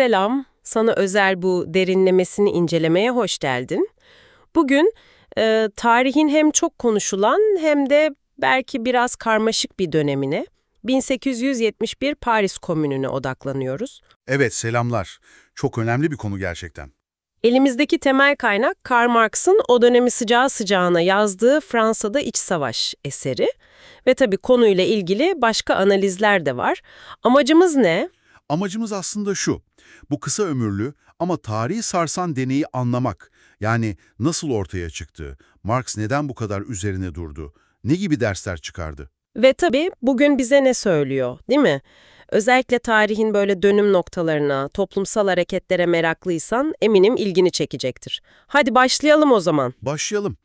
Selam, sana özel bu derinlemesini incelemeye hoş geldin. Bugün e, tarihin hem çok konuşulan hem de belki biraz karmaşık bir dönemine, 1871 Paris Komünü'ne odaklanıyoruz. Evet, selamlar. Çok önemli bir konu gerçekten. Elimizdeki temel kaynak Karl Marx'ın o dönemi sıcağı sıcağına yazdığı Fransa'da İç Savaş eseri. Ve tabii konuyla ilgili başka analizler de var. Amacımız ne? Amacımız aslında şu, bu kısa ömürlü ama tarihi sarsan deneyi anlamak. Yani nasıl ortaya çıktı, Marx neden bu kadar üzerine durdu, ne gibi dersler çıkardı? Ve tabii bugün bize ne söylüyor, değil mi? Özellikle tarihin böyle dönüm noktalarına, toplumsal hareketlere meraklıysan eminim ilgini çekecektir. Hadi başlayalım o zaman. Başlayalım.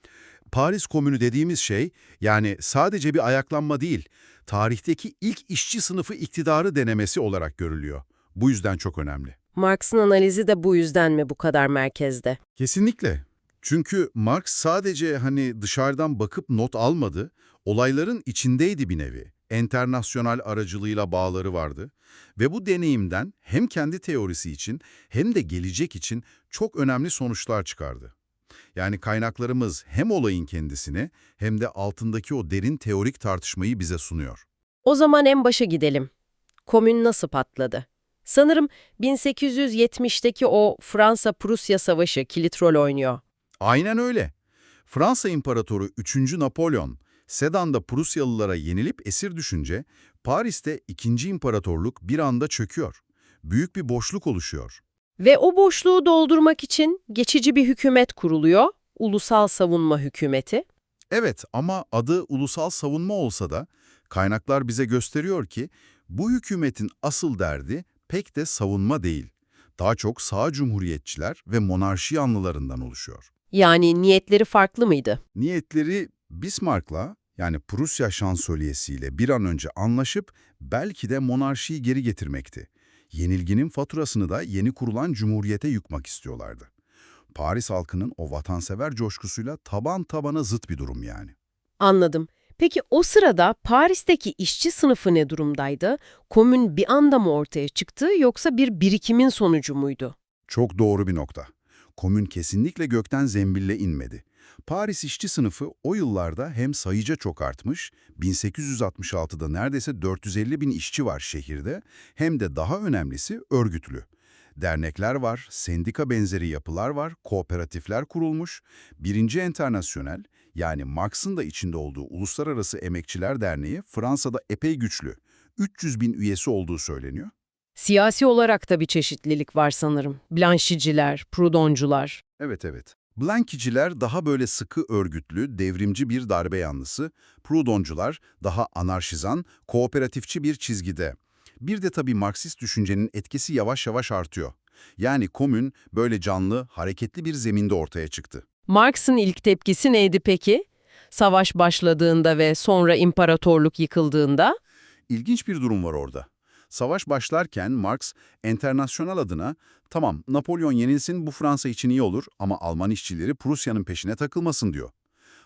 Paris Komünü dediğimiz şey, yani sadece bir ayaklanma değil, tarihteki ilk işçi sınıfı iktidarı denemesi olarak görülüyor. Bu yüzden çok önemli. Marx'ın analizi de bu yüzden mi bu kadar merkezde? Kesinlikle. Çünkü Marx sadece hani dışarıdan bakıp not almadı, olayların içindeydi bir nevi. Enternasyonal aracılığıyla bağları vardı ve bu deneyimden hem kendi teorisi için hem de gelecek için çok önemli sonuçlar çıkardı. Yani kaynaklarımız hem olayın kendisini hem de altındaki o derin teorik tartışmayı bize sunuyor. O zaman en başa gidelim. Komün nasıl patladı? Sanırım 1870'teki o Fransa-Prusya Savaşı kilit rol oynuyor. Aynen öyle. Fransa İmparatoru 3. Napolyon, Sedan'da Prusyalılara yenilip esir düşünce, Paris'te 2. İmparatorluk bir anda çöküyor. Büyük bir boşluk oluşuyor. Ve o boşluğu doldurmak için geçici bir hükümet kuruluyor, Ulusal Savunma Hükümeti. Evet ama adı ulusal savunma olsa da kaynaklar bize gösteriyor ki bu hükümetin asıl derdi pek de savunma değil. Daha çok sağ cumhuriyetçiler ve monarşi yanlılarından oluşuyor. Yani niyetleri farklı mıydı? Niyetleri Bismarck'la yani Prusya şansölyesiyle bir an önce anlaşıp belki de monarşiyi geri getirmekti. Yenilginin faturasını da yeni kurulan cumhuriyete yıkmak istiyorlardı. Paris halkının o vatansever coşkusuyla taban tabana zıt bir durum yani. Anladım. Peki o sırada Paris'teki işçi sınıfı ne durumdaydı? Komün bir anda mı ortaya çıktı yoksa bir birikimin sonucu muydu? Çok doğru bir nokta. Komün kesinlikle gökten zembille inmedi. Paris işçi sınıfı o yıllarda hem sayıca çok artmış, 1866'da neredeyse 450 bin işçi var şehirde, hem de daha önemlisi örgütlü. Dernekler var, sendika benzeri yapılar var, kooperatifler kurulmuş. Birinci Enternasyonel, yani Marx'ın da içinde olduğu Uluslararası Emekçiler Derneği Fransa'da epey güçlü. 300 bin üyesi olduğu söyleniyor. Siyasi olarak da bir çeşitlilik var sanırım. Blanşiciler, prudoncular. Evet evet. Blankiciler daha böyle sıkı örgütlü, devrimci bir darbe yanlısı, Proudhoncular daha anarşizan, kooperatifçi bir çizgide. Bir de tabii Marksist düşüncenin etkisi yavaş yavaş artıyor. Yani komün böyle canlı, hareketli bir zeminde ortaya çıktı. Marx'ın ilk tepkisi neydi peki? Savaş başladığında ve sonra imparatorluk yıkıldığında? İlginç bir durum var orada. Savaş başlarken Marx, Enternasyonal adına tamam Napolyon yenilsin bu Fransa için iyi olur ama Alman işçileri Prusya'nın peşine takılmasın diyor.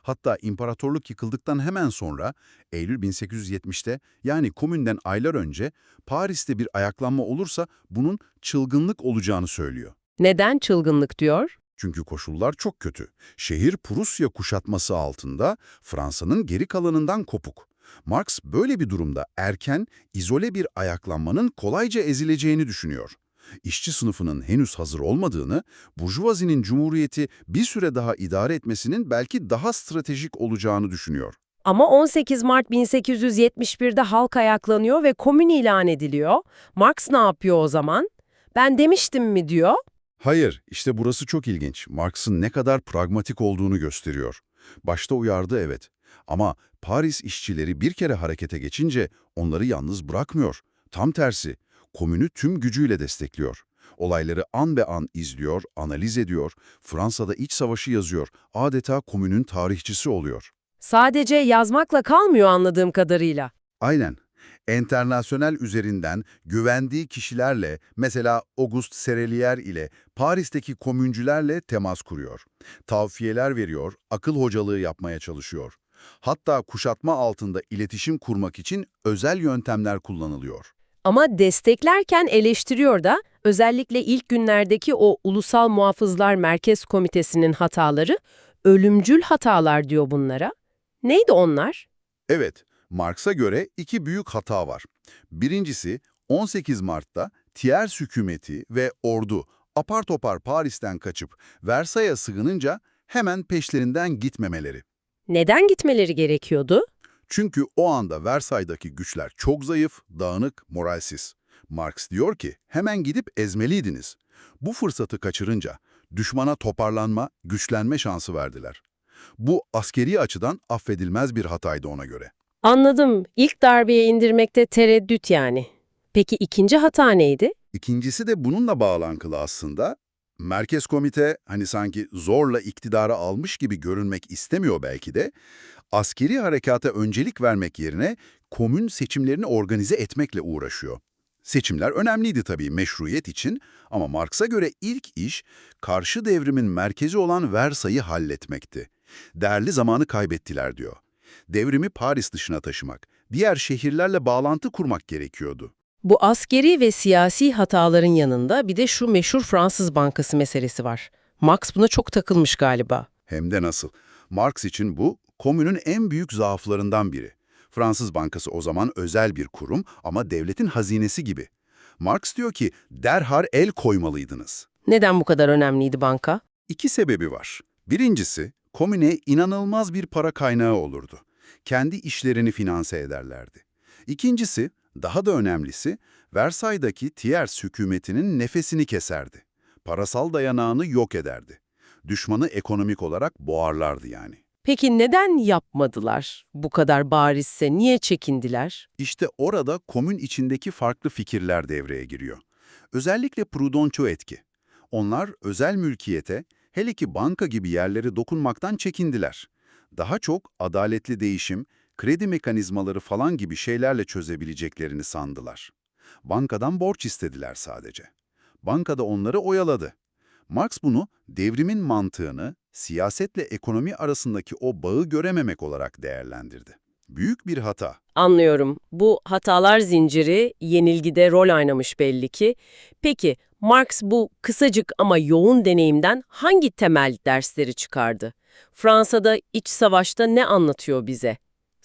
Hatta imparatorluk yıkıldıktan hemen sonra Eylül 1870'te yani komünden aylar önce Paris'te bir ayaklanma olursa bunun çılgınlık olacağını söylüyor. Neden çılgınlık diyor? Çünkü koşullar çok kötü. Şehir Prusya kuşatması altında Fransa'nın geri kalanından kopuk. Marx böyle bir durumda erken, izole bir ayaklanmanın kolayca ezileceğini düşünüyor. İşçi sınıfının henüz hazır olmadığını, burjuvazinin cumhuriyeti bir süre daha idare etmesinin belki daha stratejik olacağını düşünüyor. Ama 18 Mart 1871'de halk ayaklanıyor ve komün ilan ediliyor. Marx ne yapıyor o zaman? Ben demiştim mi diyor. Hayır, işte burası çok ilginç. Marx'ın ne kadar pragmatik olduğunu gösteriyor. Başta uyardı evet. Ama Paris işçileri bir kere harekete geçince onları yalnız bırakmıyor. Tam tersi, komünü tüm gücüyle destekliyor. Olayları an be an izliyor, analiz ediyor, Fransa'da iç savaşı yazıyor, adeta komünün tarihçisi oluyor. Sadece yazmakla kalmıyor anladığım kadarıyla. Aynen. Enternasyonel üzerinden güvendiği kişilerle, mesela Auguste Serelier ile Paris'teki komüncülerle temas kuruyor. Tavsiyeler veriyor, akıl hocalığı yapmaya çalışıyor. Hatta kuşatma altında iletişim kurmak için özel yöntemler kullanılıyor. Ama desteklerken eleştiriyor da özellikle ilk günlerdeki o Ulusal Muhafızlar Merkez Komitesi'nin hataları ölümcül hatalar diyor bunlara. Neydi onlar? Evet, Marx'a göre iki büyük hata var. Birincisi, 18 Mart'ta Thiers hükümeti ve ordu apar topar Paris'ten kaçıp Versay'a sığınınca hemen peşlerinden gitmemeleri. Neden gitmeleri gerekiyordu? Çünkü o anda Versay'daki güçler çok zayıf, dağınık, moralsiz. Marx diyor ki hemen gidip ezmeliydiniz. Bu fırsatı kaçırınca düşmana toparlanma, güçlenme şansı verdiler. Bu askeri açıdan affedilmez bir hataydı ona göre. Anladım. İlk darbeye indirmekte tereddüt yani. Peki ikinci hata neydi? İkincisi de bununla bağlantılı aslında. Merkez komite hani sanki zorla iktidara almış gibi görünmek istemiyor belki de, askeri harekata öncelik vermek yerine komün seçimlerini organize etmekle uğraşıyor. Seçimler önemliydi tabii meşruiyet için ama Marx'a göre ilk iş karşı devrimin merkezi olan Versay'ı halletmekti. Değerli zamanı kaybettiler diyor. Devrimi Paris dışına taşımak, diğer şehirlerle bağlantı kurmak gerekiyordu. Bu askeri ve siyasi hataların yanında bir de şu meşhur Fransız Bankası meselesi var. Max buna çok takılmış galiba. Hem de nasıl. Marx için bu, komünün en büyük zaaflarından biri. Fransız Bankası o zaman özel bir kurum ama devletin hazinesi gibi. Marx diyor ki, derhal el koymalıydınız. Neden bu kadar önemliydi banka? İki sebebi var. Birincisi, komüne inanılmaz bir para kaynağı olurdu. Kendi işlerini finanse ederlerdi. İkincisi, daha da önemlisi, Versay'daki Thiers hükümetinin nefesini keserdi. Parasal dayanağını yok ederdi. Düşmanı ekonomik olarak boğarlardı yani. Peki neden yapmadılar? Bu kadar barizse niye çekindiler? İşte orada komün içindeki farklı fikirler devreye giriyor. Özellikle prudonço etki. Onlar özel mülkiyete, hele ki banka gibi yerlere dokunmaktan çekindiler. Daha çok adaletli değişim, kredi mekanizmaları falan gibi şeylerle çözebileceklerini sandılar. Bankadan borç istediler sadece. Bankada onları oyaladı. Marx bunu devrimin mantığını, siyasetle ekonomi arasındaki o bağı görememek olarak değerlendirdi. Büyük bir hata. Anlıyorum. Bu hatalar zinciri yenilgide rol oynamış belli ki. Peki Marx bu kısacık ama yoğun deneyimden hangi temel dersleri çıkardı? Fransa'da iç savaşta ne anlatıyor bize?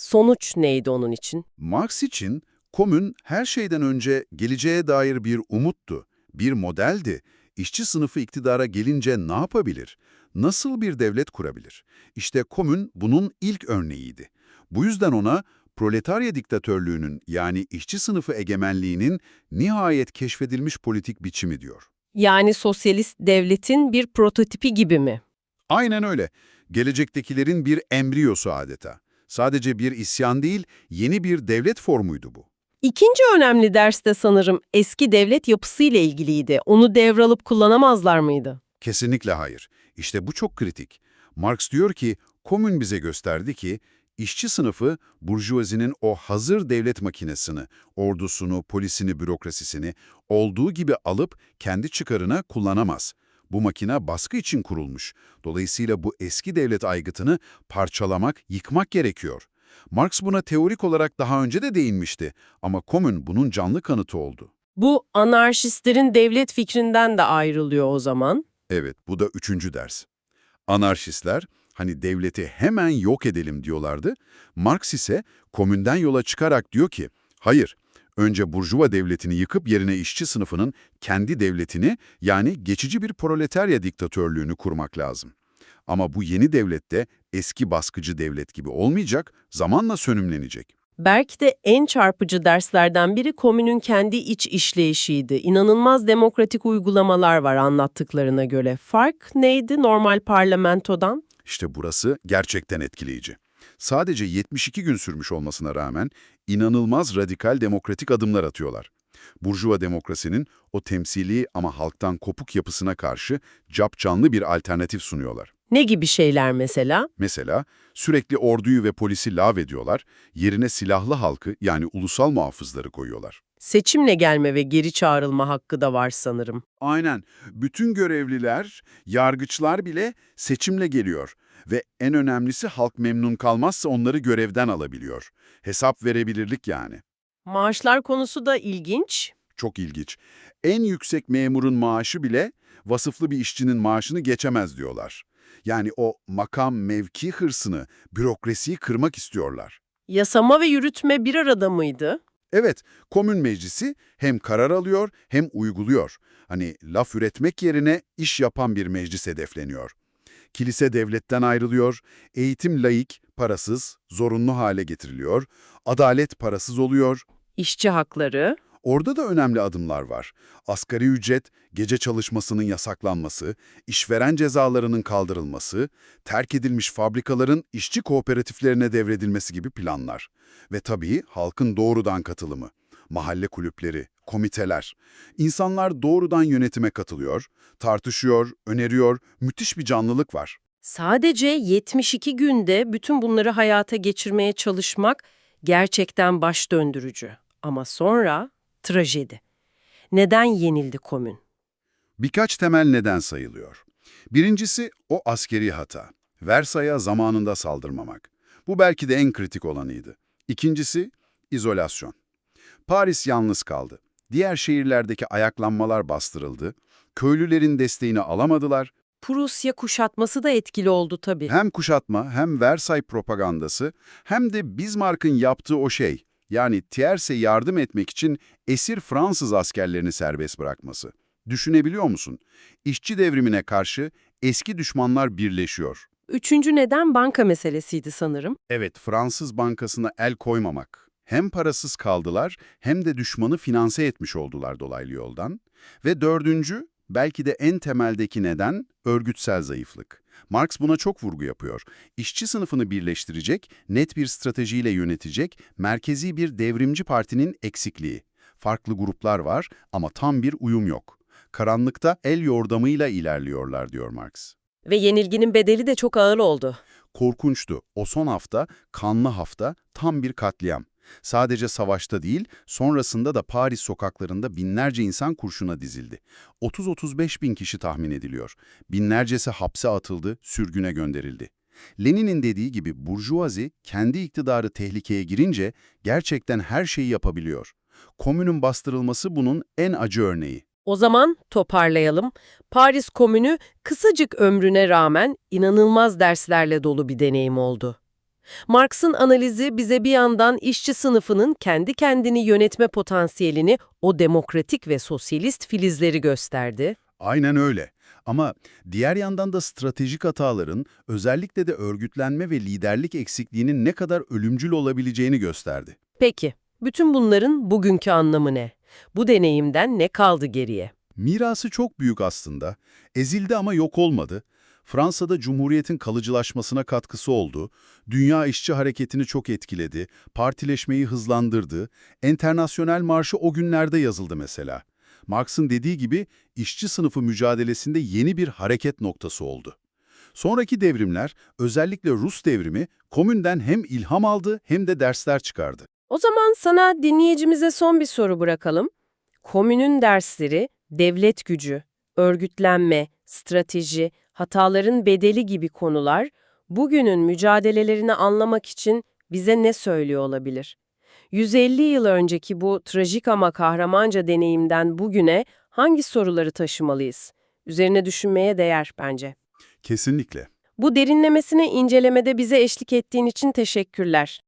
Sonuç neydi onun için? Marx için komün her şeyden önce geleceğe dair bir umuttu, bir modeldi. İşçi sınıfı iktidara gelince ne yapabilir? Nasıl bir devlet kurabilir? İşte komün bunun ilk örneğiydi. Bu yüzden ona proletarya diktatörlüğünün yani işçi sınıfı egemenliğinin nihayet keşfedilmiş politik biçimi diyor. Yani sosyalist devletin bir prototipi gibi mi? Aynen öyle. Gelecektekilerin bir embriyosu adeta. Sadece bir isyan değil, yeni bir devlet formuydu bu. İkinci önemli ders de sanırım eski devlet yapısıyla ilgiliydi. Onu devralıp kullanamazlar mıydı? Kesinlikle hayır. İşte bu çok kritik. Marx diyor ki, komün bize gösterdi ki, işçi sınıfı, burjuvazinin o hazır devlet makinesini, ordusunu, polisini, bürokrasisini olduğu gibi alıp kendi çıkarına kullanamaz. Bu makine baskı için kurulmuş. Dolayısıyla bu eski devlet aygıtını parçalamak, yıkmak gerekiyor. Marx buna teorik olarak daha önce de değinmişti ama komün bunun canlı kanıtı oldu. Bu anarşistlerin devlet fikrinden de ayrılıyor o zaman. Evet, bu da üçüncü ders. Anarşistler, hani devleti hemen yok edelim diyorlardı. Marx ise komünden yola çıkarak diyor ki, hayır, önce burjuva devletini yıkıp yerine işçi sınıfının kendi devletini yani geçici bir proletarya diktatörlüğünü kurmak lazım. Ama bu yeni devlette eski baskıcı devlet gibi olmayacak, zamanla sönümlenecek. Belki de en çarpıcı derslerden biri komünün kendi iç işleyişiydi. İnanılmaz demokratik uygulamalar var anlattıklarına göre. Fark neydi normal parlamentodan? İşte burası gerçekten etkileyici. Sadece 72 gün sürmüş olmasına rağmen inanılmaz radikal demokratik adımlar atıyorlar. Burjuva demokrasinin o temsili ama halktan kopuk yapısına karşı capcanlı bir alternatif sunuyorlar. Ne gibi şeyler mesela? Mesela sürekli orduyu ve polisi lav ediyorlar, yerine silahlı halkı yani ulusal muhafızları koyuyorlar. Seçimle gelme ve geri çağrılma hakkı da var sanırım. Aynen. Bütün görevliler, yargıçlar bile seçimle geliyor. Ve en önemlisi halk memnun kalmazsa onları görevden alabiliyor. Hesap verebilirlik yani. Maaşlar konusu da ilginç. Çok ilginç. En yüksek memurun maaşı bile vasıflı bir işçinin maaşını geçemez diyorlar. Yani o makam mevki hırsını, bürokrasiyi kırmak istiyorlar. Yasama ve yürütme bir arada mıydı? Evet, komün meclisi hem karar alıyor hem uyguluyor. Hani laf üretmek yerine iş yapan bir meclis hedefleniyor. Kilise devletten ayrılıyor, eğitim laik, parasız, zorunlu hale getiriliyor, adalet parasız oluyor. İşçi hakları, Orada da önemli adımlar var. Asgari ücret, gece çalışmasının yasaklanması, işveren cezalarının kaldırılması, terk edilmiş fabrikaların işçi kooperatiflerine devredilmesi gibi planlar. Ve tabii halkın doğrudan katılımı. Mahalle kulüpleri, komiteler. İnsanlar doğrudan yönetime katılıyor, tartışıyor, öneriyor, müthiş bir canlılık var. Sadece 72 günde bütün bunları hayata geçirmeye çalışmak gerçekten baş döndürücü. Ama sonra trajedi. Neden yenildi komün? Birkaç temel neden sayılıyor. Birincisi o askeri hata. Versay'a zamanında saldırmamak. Bu belki de en kritik olanıydı. İkincisi izolasyon. Paris yalnız kaldı. Diğer şehirlerdeki ayaklanmalar bastırıldı. Köylülerin desteğini alamadılar. Prusya kuşatması da etkili oldu tabii. Hem kuşatma hem Versay propagandası hem de Bismarck'ın yaptığı o şey, yani Thiers'e yardım etmek için esir Fransız askerlerini serbest bırakması. Düşünebiliyor musun? İşçi devrimine karşı eski düşmanlar birleşiyor. Üçüncü neden banka meselesiydi sanırım. Evet, Fransız bankasına el koymamak. Hem parasız kaldılar hem de düşmanı finanse etmiş oldular dolaylı yoldan. Ve dördüncü, belki de en temeldeki neden örgütsel zayıflık. Marx buna çok vurgu yapıyor. İşçi sınıfını birleştirecek, net bir stratejiyle yönetecek, merkezi bir devrimci partinin eksikliği. Farklı gruplar var ama tam bir uyum yok. Karanlıkta el yordamıyla ilerliyorlar diyor Marx. Ve yenilginin bedeli de çok ağır oldu. Korkunçtu. O son hafta, kanlı hafta, tam bir katliam. Sadece savaşta değil, sonrasında da Paris sokaklarında binlerce insan kurşuna dizildi. 30-35 bin kişi tahmin ediliyor. Binlercesi hapse atıldı, sürgüne gönderildi. Lenin'in dediği gibi burjuvazi kendi iktidarı tehlikeye girince gerçekten her şeyi yapabiliyor. Komünün bastırılması bunun en acı örneği. O zaman toparlayalım. Paris Komünü kısacık ömrüne rağmen inanılmaz derslerle dolu bir deneyim oldu. Marx'ın analizi bize bir yandan işçi sınıfının kendi kendini yönetme potansiyelini, o demokratik ve sosyalist filizleri gösterdi. Aynen öyle. Ama diğer yandan da stratejik hataların, özellikle de örgütlenme ve liderlik eksikliğinin ne kadar ölümcül olabileceğini gösterdi. Peki, bütün bunların bugünkü anlamı ne? Bu deneyimden ne kaldı geriye? Mirası çok büyük aslında. Ezildi ama yok olmadı. Fransa'da Cumhuriyet'in kalıcılaşmasına katkısı oldu. Dünya işçi hareketini çok etkiledi. Partileşmeyi hızlandırdı. Enternasyonel marşı o günlerde yazıldı mesela. Marx'ın dediği gibi işçi sınıfı mücadelesinde yeni bir hareket noktası oldu. Sonraki devrimler, özellikle Rus devrimi, komünden hem ilham aldı hem de dersler çıkardı. O zaman sana dinleyicimize son bir soru bırakalım. Komünün dersleri, devlet gücü, örgütlenme, strateji, hataların bedeli gibi konular bugünün mücadelelerini anlamak için bize ne söylüyor olabilir? 150 yıl önceki bu trajik ama kahramanca deneyimden bugüne hangi soruları taşımalıyız? Üzerine düşünmeye değer bence. Kesinlikle. Bu derinlemesine incelemede bize eşlik ettiğin için teşekkürler.